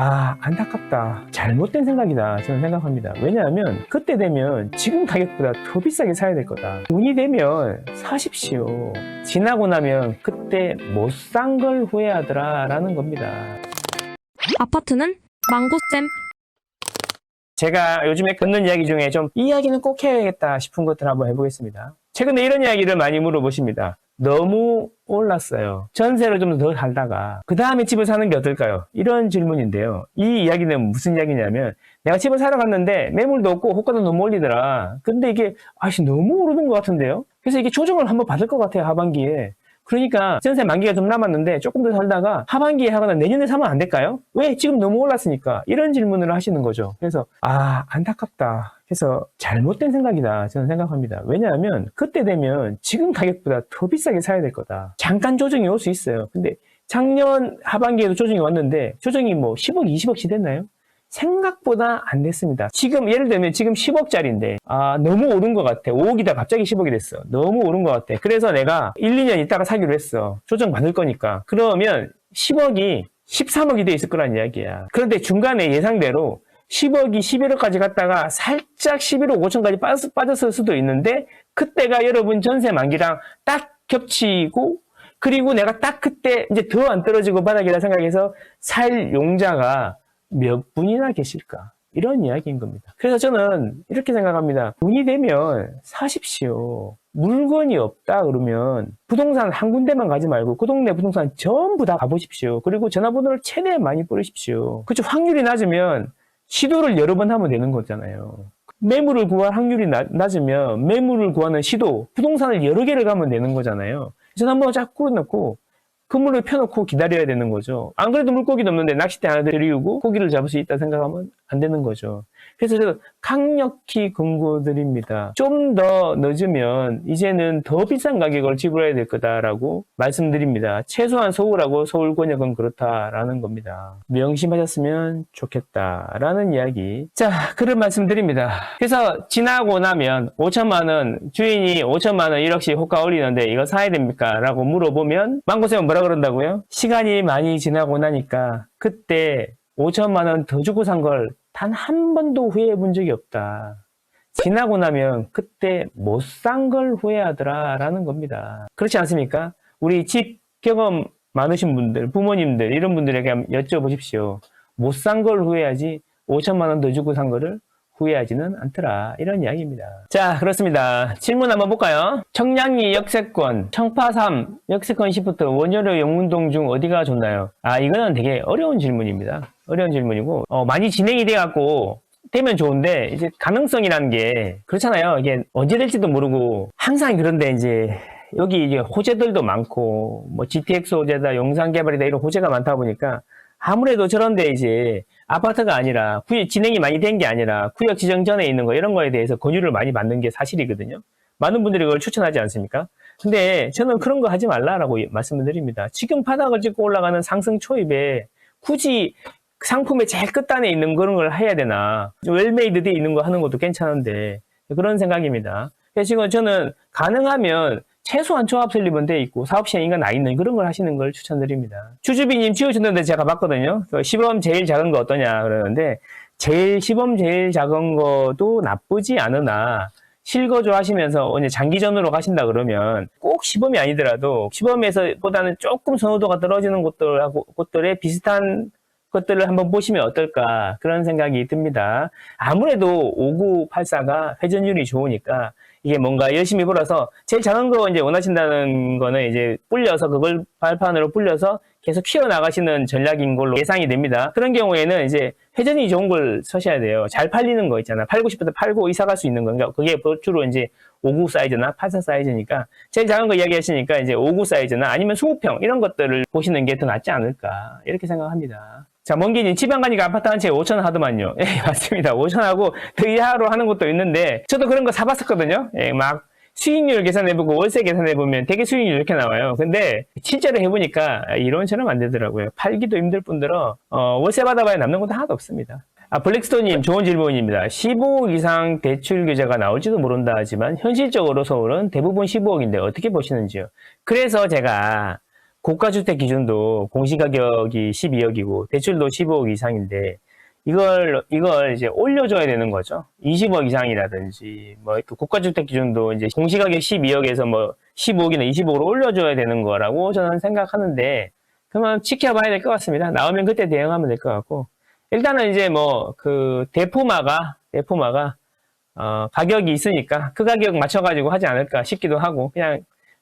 아, 안타깝다. 잘못된 생각이다. 저는 생각합니다. 왜냐하면 그때 되면 지금 가격보다 더 비싸게 사야 될 거다. 돈이 되면 사십시오. 지나고 나면 그때 못 산 걸 후회하더라. 라는 겁니다. 아파트는 망고잼. 제가 요즘에 듣는 이야기 중에 좀 이 이야기는 꼭 해야겠다 싶은 것들 한번 해보겠습니다. 최근에 이런 이야기를 많이 물어보십니다. 너무 올랐어요. 전세를 좀 더 살다가 그 다음에 집을 사는 게 어떨까요? 이런 질문인데요. 이 이야기는 무슨 이야기냐면 내가 집을 사러 갔는데 매물도 없고 호가도 너무 올리더라. 근데 이게 아씨 너무 오르는 것 같은데요. 그래서 이게 조정을 한번 받을 것 같아요 하반기에. 그러니까 전세 만기가 좀 남았는데 조금 더 살다가 하반기에 하거나 내년에 사면 안 될까요? 왜 지금 너무 올랐으니까 이런 질문을 하시는 거죠. 그래서 아 안타깝다. 그래서 잘못된 생각이다 저는 생각합니다. 왜냐하면 그때 되면 지금 가격보다 더 비싸게 사야 될 거다. 잠깐 조정이 올 수 있어요. 근데 작년 하반기에도 조정이 왔는데 조정이 뭐 10억, 20억씩 됐나요? 생각보다 안 됐습니다. 지금 예를 들면 지금 10억짜리인데 아 너무 오른 것 같아. 5억이다 갑자기 10억이 됐어. 너무 오른 것 같아. 그래서 내가 1, 2년 있다가 사기로 했어. 조정 받을 거니까. 그러면 10억이 13억이 돼 있을 거란 이야기야. 그런데 중간에 예상대로 10억이 11억까지 갔다가 살짝 11억 5천까지 빠졌, 빠졌을 수도 있는데 그때가 여러분 전세 만기랑 딱 겹치고 그리고 내가 딱 그때 이제 더 안 떨어지고 바닥이라 생각해서 살 용자가 몇 분이나 계실까? 이런 이야기인 겁니다. 그래서 저는 이렇게 생각합니다. 돈이 되면 사십시오. 물건이 없다 그러면 부동산 한 군데만 가지 말고 그 동네 부동산 전부 다 가보십시오. 그리고 전화번호를 최대한 많이 뿌리십시오. 그쵸 확률이 낮으면 시도를 여러 번 하면 되는 거잖아요. 매물을 구할 확률이 낮, 낮으면 매물을 구하는 시도, 부동산을 여러 개를 가면 되는 거잖아요. 전화번호 쫙 꾸려놓고 그물을 펴놓고 기다려야 되는 거죠. 안 그래도 물고기도 없는데 낚싯대 하나 들이우고 고기를 잡을 수 있다 생각하면 안 되는 거죠. 그래서 제가 강력히 권고드립니다. 좀 더 늦으면 이제는 더 비싼 가격을 지불해야 될 거다라고 말씀드립니다. 최소한 서울하고 서울 권역은 그렇다라는 겁니다. 명심하셨으면 좋겠다라는 이야기. 자, 그런 말씀드립니다. 그래서 지나고 나면 5천만 원 주인이 5천만 원 1억씩 호가 올리는데 이거 사야 됩니까? 라고 물어보면 망고쌤은 뭐라 그런다고요? 시간이 많이 지나고 나니까 그때 5천만 원 더 주고 산 걸 단 한 번도 후회해 본 적이 없다. 지나고 나면 그때 못 산 걸 후회하더라 라는 겁니다. 그렇지 않습니까? 우리 집 경험 많으신 분들, 부모님들, 이런 분들에게 여쭤보십시오. 못 산 걸 후회하지 5천만 원 더 주고 산 거를 후회하지는 않더라. 이런 이야기입니다. 자, 그렇습니다. 질문 한번 볼까요? 청량리 역세권, 청파3 역세권 시프트 원효로 영문동 중 어디가 좋나요? 아, 이거는 되게 어려운 질문입니다. 어려운 질문이고, 어, 많이 진행이 돼갖고, 되면 좋은데, 이제 가능성이라는 게, 그렇잖아요. 이게 언제 될지도 모르고, 항상 그런데 이제, 여기 이제 호재들도 많고, 뭐 GTX 호재다, 영상 개발이다, 이런 호재가 많다 보니까, 아무래도 저런데 이제 아파트가 아니라 구역 진행이 많이 된 게 아니라 구역 지정 전에 있는 거 이런 거에 대해서 권유를 많이 받는 게 사실이거든요. 많은 분들이 그걸 추천하지 않습니까? 근데 저는 그런 거 하지 말라라고 말씀을 드립니다. 지금 바닥을 찍고 올라가는 상승 초입에 굳이 상품의 제일 끝단에 있는 그런 걸 해야 되나? 웰메이드 돼 있는 거 하는 것도 괜찮은데 그런 생각입니다. 그래서 지금 저는 가능하면 최소한 조합 설립은 돼 있고 사업 시행인가 나 있는 그런 걸 하시는 걸 추천드립니다. 주주비님 지어주는데 제가 봤거든요. 그 시범 제일 작은 거 어떠냐 그러는데 제일 시범 제일 작은 거도 나쁘지 않으나 실거주 하시면서 이제 장기전으로 가신다 그러면 꼭 시범이 아니더라도 시범에서보다는 조금 선호도가 떨어지는 곳들하고 곳들에 비슷한 것들을 한번 보시면 어떨까 그런 생각이 듭니다. 아무래도 5984가 회전율이 좋으니까 이게 뭔가 열심히 벌어서 제일 작은 거 이제 원하신다는 거는 이제 불려서 그걸 발판으로 불려서 계속 키워 나가시는 전략인 걸로 예상이 됩니다. 그런 경우에는 이제 회전이 좋은 걸 서셔야 돼요. 잘 팔리는 거 있잖아. 팔고 때 팔고 이사 갈 수 있는 건가. 그게 주로 이제 59 사이즈나 84 사이즈니까 제일 작은 거 이야기하시니까 이제 59 사이즈나 아니면 20평 이런 것들을 보시는 게 더 낫지 않을까 이렇게 생각합니다. 자, 먼기님, 집안 가니까 아파트 한 채에 5천 하더만요. 예, 맞습니다. 5천 하고 더 이하로 하는 것도 있는데, 저도 그런 거 사봤었거든요. 예, 막, 수익률 계산해보고 월세 계산해보면 되게 수익률 이렇게 나와요. 근데, 실제로 해보니까 이론처럼 안 되더라고요. 팔기도 힘들 뿐더러, 어, 월세 받아봐야 남는 것도 하나도 없습니다. 아, 블랙스톤님, 좋은 질문입니다. 15억 이상 대출 규제가 나올지도 모른다 하지만, 현실적으로 서울은 대부분 15억인데 어떻게 보시는지요? 그래서 제가, 고가주택 기준도 공시가격이 12억이고 대출도 15억 이상인데 이걸 이걸 이제 올려줘야 되는 거죠. 20억 이상이라든지 뭐그 고가주택 기준도 이제 공시가격 12억에서 뭐 15억이나 20억으로 올려줘야 되는 거라고 저는 생각하는데 그러면 지켜봐야 될 것 같습니다. 나오면 그때 대응하면 될 것 같고 일단은 이제 뭐 그 대포마가 대포마가 어, 가격이 있으니까 그 가격 맞춰가지고 하지 않을까 싶기도 하고 그냥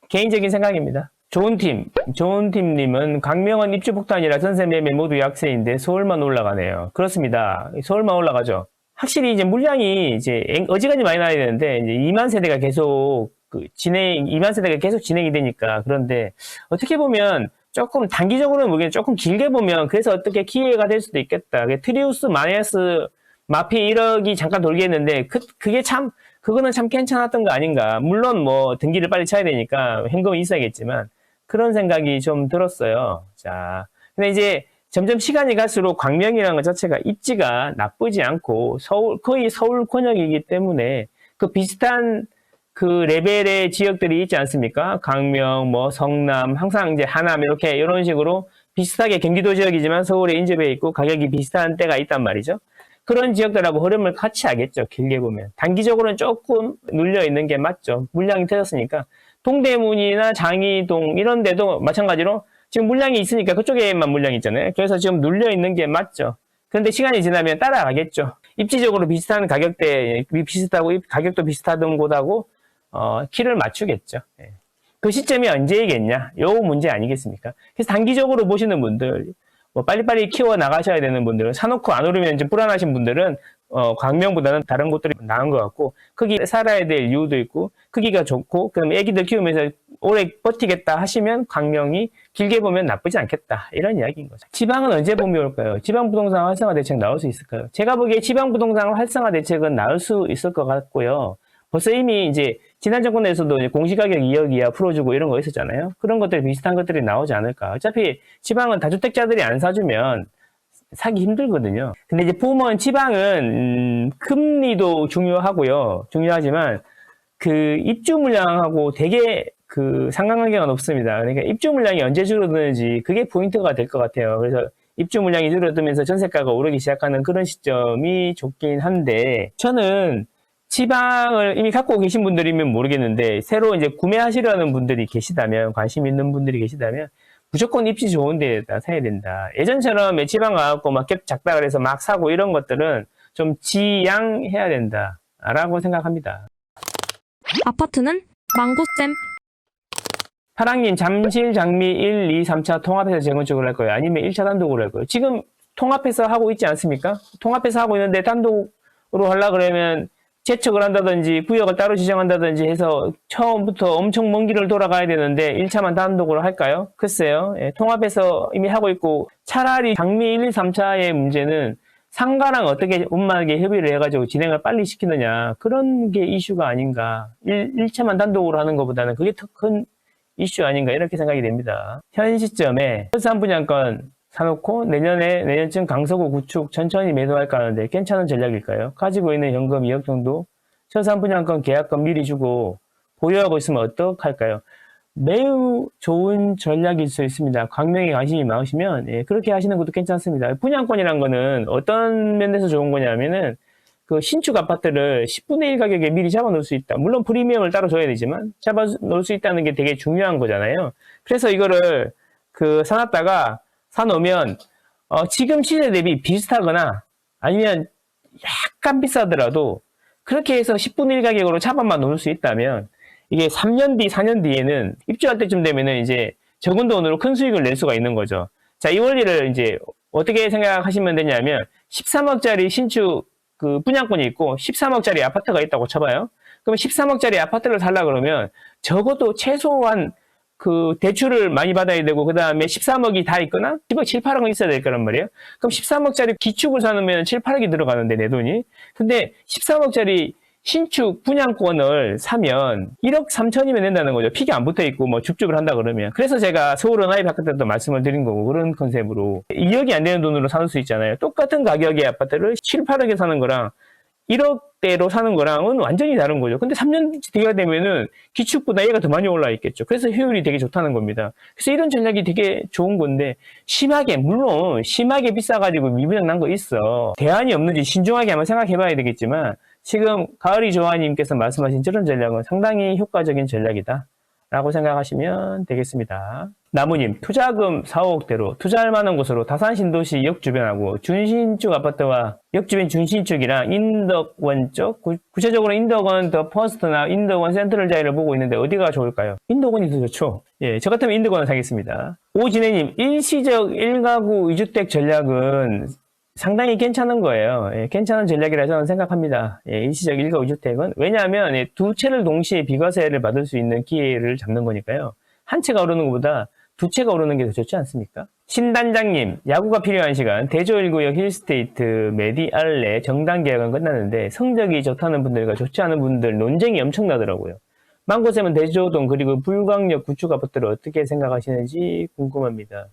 개인적인 생각입니다. 좋은 팀, 좋은 팀님은 강명원 입주 폭탄이라 전세 매매 모두 약세인데 서울만 올라가네요. 그렇습니다. 서울만 올라가죠. 확실히 이제 물량이 이제 앵- 어지간히 많이 나야 되는데 이제 2만 세대가 계속 그 진행, 2만 세대가 계속 진행이 되니까 그런데 어떻게 보면 조금 단기적으로는 모르겠는데 조금 길게 보면 그래서 어떻게 기회가 될 수도 있겠다. 그 트리우스 마이너스 마피 1억이 잠깐 돌겠는데 그, 그게 참 그거는 참 괜찮았던 거 아닌가. 물론 뭐 등기를 빨리 쳐야 되니까 현금이 있어야겠지만 그런 생각이 좀 들었어요. 자, 근데 이제 점점 시간이 갈수록 광명이라는 것 자체가 입지가 나쁘지 않고 서울 거의 서울 권역이기 때문에 그 비슷한 그 레벨의 지역들이 있지 않습니까? 강명, 뭐 성남, 항상 이제 하남 이렇게 이런 식으로 비슷하게 경기도 지역이지만 서울에 인접해 있고 가격이 비슷한 때가 있단 말이죠. 그런 지역들하고 흐름을 같이 하겠죠. 길게 보면. 단기적으로는 조금 눌려 있는 게 맞죠. 물량이 터졌으니까. 동대문이나 장이동 이런 데도 마찬가지로 지금 물량이 있으니까 그쪽에만 물량이 있잖아요. 그래서 지금 눌려 있는 게 맞죠. 그런데 시간이 지나면 따라가겠죠. 입지적으로 비슷한 가격대, 비슷하고 입- 가격도 비슷하던 곳하고 어, 키를 맞추겠죠. 예. 그 시점이 언제이겠냐? 요 문제 아니겠습니까? 그래서 단기적으로 보시는 분들, 뭐 빨리빨리 키워 나가셔야 되는 분들은 사놓고 안 오르면 좀 불안하신 분들은 어, 광명보다는 다른 곳들이 나은 것 같고 크기 살아야 될 이유도 있고 크기가 좋고 그다음에 애기들 키우면서 오래 버티겠다 하시면 광명이 길게 보면 나쁘지 않겠다 이런 이야기인 거죠. 지방은 언제 봄이 올까요? 지방 부동산 활성화 대책 나올 수 있을까요? 제가 보기에 지방 부동산 활성화 대책은 나올 수 있을 것 같고요. 벌써 이미 이제 지난 정권에서도 공시가격 2억 이하 풀어주고 이런 거 있었잖아요. 그런 것들 비슷한 것들이 나오지 않을까. 어차피 지방은 다주택자들이 안 사주면 사기 힘들거든요. 근데 이제 보면 지방은 음, 금리도 중요하고요. 중요하지만 그 입주 물량하고 되게 그 상관관계가 높습니다. 그러니까 입주 물량이 언제 줄어드는지 그게 포인트가 될 것 같아요. 그래서 입주 물량이 줄어들면서 전세가가 오르기 시작하는 그런 시점이 좋긴 한데 저는 지방을 이미 갖고 계신 분들이면 모르겠는데 새로 이제 구매하시려는 분들이 계시다면 관심 있는 분들이 계시다면 무조건 입지 좋은 데다 사야 된다. 예전처럼 지방 가갖고 막겹 작다 그래서 막 사고 이런 것들은 좀 지양해야 된다. 라고 생각합니다. 아파트는 망고쌤. 파랑님, 잠실, 장미 1, 2, 3차 통합해서 재건축을 할 거예요? 아니면 1차 단독으로 할 거예요? 지금 통합해서 하고 있지 않습니까? 통합해서 하고 있는데 단독으로 하려 그러면 재척을 한다든지 구역을 따로 지정한다든지 해서 처음부터 엄청 먼 길을 돌아가야 되는데 1차만 단독으로 할까요? 글쎄요. 예, 통합해서 이미 하고 있고 차라리 장미 1, 2, 3차의 문제는 상가랑 어떻게 원만하게 협의를 해가지고 진행을 빨리 시키느냐 그런 게 이슈가 아닌가 1, 1차만 단독으로 하는 것보다는 그게 더 큰 이슈 아닌가 이렇게 생각이 됩니다. 현 시점에 현산 분양권 사놓고 내년에 내년쯤 강서구 구축 천천히 매도할까 하는데 괜찮은 전략일까요? 가지고 있는 현금 2억 정도 현산 분양권 계약금 미리 주고 보유하고 있으면 어떡할까요? 매우 좋은 전략일 수 있습니다. 광명에 관심이 많으시면 예, 그렇게 하시는 것도 괜찮습니다. 분양권이란 거는 어떤 면에서 좋은 거냐면은 그 신축 아파트를 10분의 1 가격에 미리 잡아 놓을 수 있다. 물론 프리미엄을 따로 줘야 되지만 잡아 놓을 수 있다는 게 되게 중요한 거잖아요. 그래서 이거를 그 사놨다가 사놓으면 어, 지금 시세 대비 비슷하거나 아니면 약간 비싸더라도 그렇게 해서 10분의 1 가격으로 잡아만 놓을 수 있다면 이게 3년 뒤, 4년 뒤에는 입주할 때쯤 되면은 이제 적은 돈으로 큰 수익을 낼 수가 있는 거죠. 자, 이 원리를 이제 어떻게 생각하시면 되냐면 13억짜리 신축 그 분양권이 있고 13억짜리 아파트가 있다고 쳐봐요. 그럼 13억짜리 아파트를 살라 그러면 적어도 최소한 그 대출을 많이 받아야 되고 그 다음에 13억이 다 있거나 10억, 7, 8억은 있어야 될 거란 말이에요. 그럼 13억짜리 기축을 사놓으면 7, 8억이 들어가는데 내 돈이. 근데 13억짜리 신축 분양권을 사면 1억 3천이면 된다는 거죠. 픽이 안 붙어 있고 뭐 줍줍을 한다 그러면. 그래서 제가 서울은 아이 바깥 때도 말씀을 드린 거고 그런 컨셉으로 2억이 안 되는 돈으로 사는 수 있잖아요. 똑같은 가격의 아파트를 7, 8억에 사는 거랑 1억대로 사는 거랑은 완전히 다른 거죠. 근데 3년 뒤가 되면은 기축보다 얘가 더 많이 올라 있겠죠. 그래서 효율이 되게 좋다는 겁니다. 그래서 이런 전략이 되게 좋은 건데 심하게 물론 심하게 비싸가지고 미분양 난 거 있어. 대안이 없는지 신중하게 한번 생각해봐야 되겠지만 지금 가을이 조아님께서 말씀하신 저런 전략은 상당히 효과적인 전략이다. 라고 생각하시면 되겠습니다. 나무님, 투자금 4억대로 투자할 만한 곳으로 다산 신도시 역 주변하고 준신축 아파트와 역 주변 준신축이랑 인덕원 쪽, 구, 체적으로 인덕원 더 퍼스트나 인덕원 센트럴 자리를 보고 있는데 어디가 좋을까요? 인덕원이 더 좋죠. 예, 저 같으면 인덕원을 사겠습니다. 오진혜님, 일시적 1가구 2주택 전략은 상당히 괜찮은 거예요. 예, 괜찮은 전략이라 저는 생각합니다. 예, 일시적 1가 2주택은. 왜냐하면 예, 두 채를 동시에 비과세를 받을 수 있는 기회를 잡는 거니까요. 한 채가 오르는 것보다 두 채가 오르는 게 더 좋지 않습니까? 신단장님, 야구가 필요한 시간, 대조 1구역 힐스테이트, 메디알레, 정당 계약은 끝났는데 성적이 좋다는 분들과 좋지 않은 분들 논쟁이 엄청나더라고요. 망고쌤은 대조동 그리고 불광역 구축 아파트를 어떻게 생각하시는지 궁금합니다.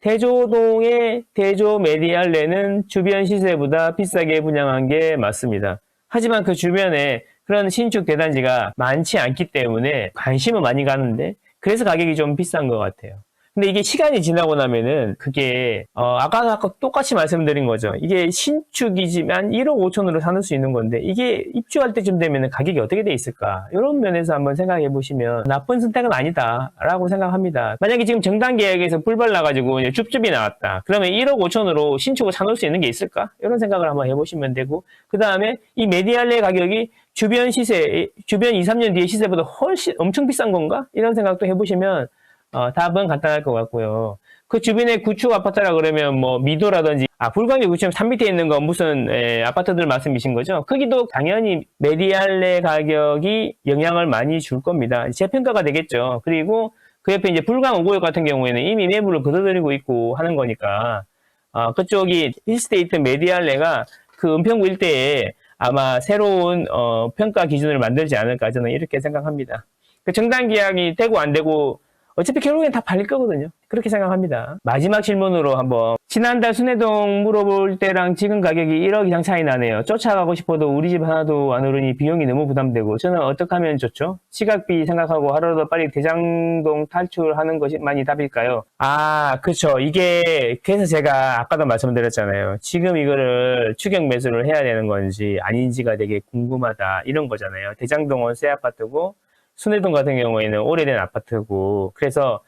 대조동의 대조 메디알레는 주변 시세보다 비싸게 분양한 게 맞습니다. 하지만 그 주변에 그런 신축 대단지가 많지 않기 때문에 관심은 많이 가는데 그래서 가격이 좀 비싼 것 같아요. 근데 이게 시간이 지나고 나면은 그게 어 아까 아까 똑같이 말씀드린 거죠. 이게 신축이지만 1억 5천으로 사는 수 있는 건데 이게 입주할 때쯤 되면은 가격이 어떻게 돼 있을까? 이런 면에서 한번 생각해 보시면 나쁜 선택은 아니다라고 생각합니다. 만약에 지금 정당 계약에서 불발 나가지고 이제 줍줍이 나왔다. 그러면 1억 5천으로 신축을 사놓을 수 있는 게 있을까? 이런 생각을 한번 해보시면 되고 그 다음에 이 메디알레 가격이 주변 시세, 주변 2, 3년 뒤에 시세보다 훨씬 엄청 비싼 건가? 이런 생각도 해보시면 어, 답은 간단할 것 같고요. 그 주변에 구축 아파트라 그러면 뭐 미도라든지 아 불광역 구축 산 밑에 있는 건 무슨 에, 아파트들 말씀이신 거죠? 거기도 당연히 메디알레 가격이 영향을 많이 줄 겁니다. 재평가가 되겠죠. 그리고 그 옆에 이제 불광 5구역 같은 경우에는 이미 매물을 걷어들이고 있고 하는 거니까 아, 그쪽이 힐스테이트 메디알레가 그 은평구 일대에 아마 새로운 어, 평가 기준을 만들지 않을까 저는 이렇게 생각합니다. 그 정당 계약이 되고 안 되고 어차피 결국엔 다 팔릴 거거든요. 그렇게 생각합니다. 마지막 질문으로 한번 지난달 순회동 물어볼 때랑 지금 가격이 1억 이상 차이 나네요. 쫓아가고 싶어도 우리 집 하나도 안 오르니 비용이 너무 부담되고 저는 어떻게 하면 좋죠? 시각비 생각하고 하루라도 빨리 대장동 탈출하는 것이 많이 답일까요? 아, 그렇죠. 이게 그래서 제가 아까도 말씀드렸잖아요. 지금 이거를 추격 매수를 해야 되는 건지 아닌지가 되게 궁금하다 이런 거잖아요. 대장동은 새 아파트고 순회동 같은 경우에는 오래된 아파트고 그래서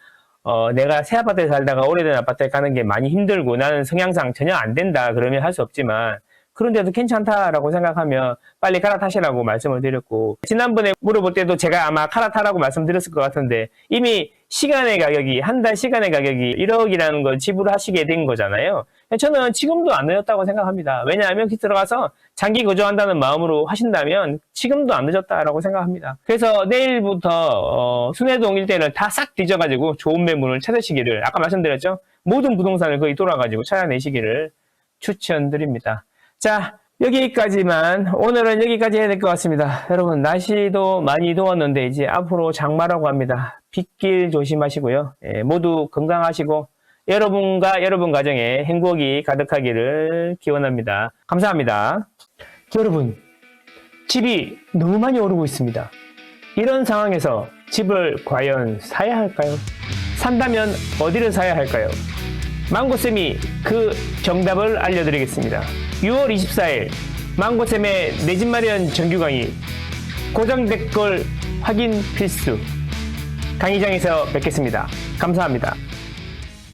어, 내가 새 아파트에 살다가 오래된 아파트에 가는 게 많이 힘들고 나는 성향상 전혀 안 된다 그러면 할 수 없지만 그런데도 괜찮다라고 생각하면 빨리 갈아타시라고 말씀을 드렸고 지난번에 물어볼 때도 제가 아마 갈아타라고 말씀드렸을 것 같은데 이미 시간의 가격이 한 달 시간의 가격이 1억이라는 걸 지불하시게 된 거잖아요. 저는 지금도 안 늦었다고 생각합니다. 왜냐하면 기 들어가서 장기 거주한다는 마음으로 하신다면 지금도 안 늦었다라고 생각합니다. 그래서 내일부터 어, 순회동 일대를 다 싹 뒤져가지고 좋은 매물을 찾으시기를 아까 말씀드렸죠. 모든 부동산을 거의 돌아가지고 찾아내시기를 추천드립니다. 자 여기까지만 오늘은 여기까지 해야 될 것 같습니다. 여러분 날씨도 많이 더웠는데 이제 앞으로 장마라고 합니다. 빗길 조심하시고요. 예, 모두 건강하시고 여러분과 여러분 가정에 행복이 가득하기를 기원합니다. 감사합니다. 여러분 집이 너무 많이 오르고 있습니다. 이런 상황에서 집을 과연 사야 할까요? 산다면 어디를 사야 할까요? 망고쌤이 그 정답을 알려드리겠습니다. 6월 24일 망고쌤의 내 집 마련 정규 강의 고정 댓글 확인 필수 강의장에서 뵙겠습니다. 감사합니다.